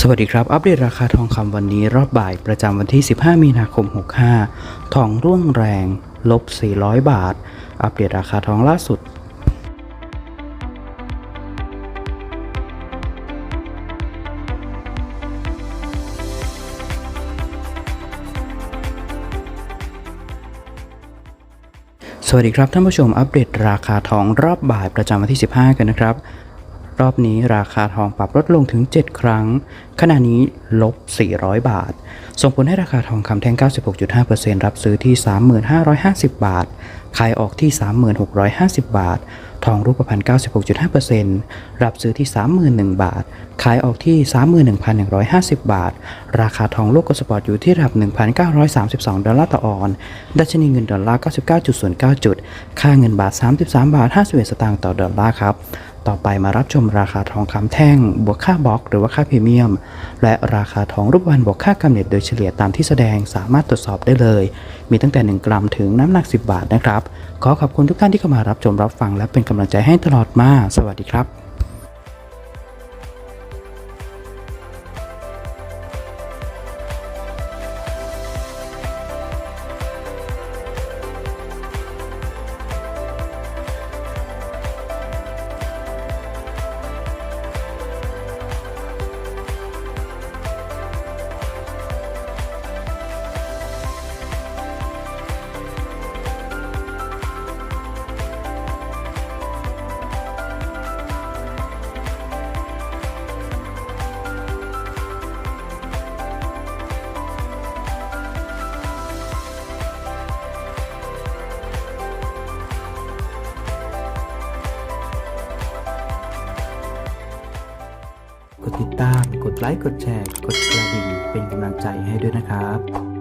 สวัสดีครับ อัปเดตราคาทองคำวันนี้รอบบ่ายประจำวันที่ 15 มีนาคม 65 ทองร่วงแรง ลบ 400 บาท อัปเดตราคาทองล่าสุดสวัสดีครับท่านผู้ชมอัปเดตราคาทองรอบบ่ายประจำวันที่ 15 กันนะครับ รอบนี้ราคาทองปรับลดลงถึง 7 ครั้ง ขณะนี้ลบ 400 บาท ส่งผลให้ราคาทองคำแท่ง 96.5%รับซื้อที่ 35,50 บาท ขายออกที่ 36,50 บาท ทองรูปพรรณ96.5%รับซื้อที่ 31,000 บาท ขายออกที่ 31,150 บาท ราคาทองโลกสปอร์ตอยู่ที่ระดับ 1,932 ดอลลาร์ต่อออน ดัชนีเงินดอลลาร์ 99.09 จุด ค่าเงินบาท 33 บาท 51 สตางค์ต่อดอลลาร์ครับ ต่อไปมารับชมราคาทองคำแท่ง บวกค่าบล็อก หรือว่าค่าพรีเมียม และราคาทองรูปพรรณบวกค่ากำเนิดโดยเฉลี่ยตามที่แสดงสามารถตรวจสอบได้เลย มีตั้งแต่ 1 กรัมถึงน้ำหนัก 10 บาทนะครับ ขอขอบคุณทุกท่านที่เข้ามารับชมรับฟังและเป็นกำลังใจให้ตลอดมา สวัสดีครับ ติดตาม กดไลค์ กดแชร์ กดกระดิ่ง เป็นกำลังใจให้ด้วยนะครับ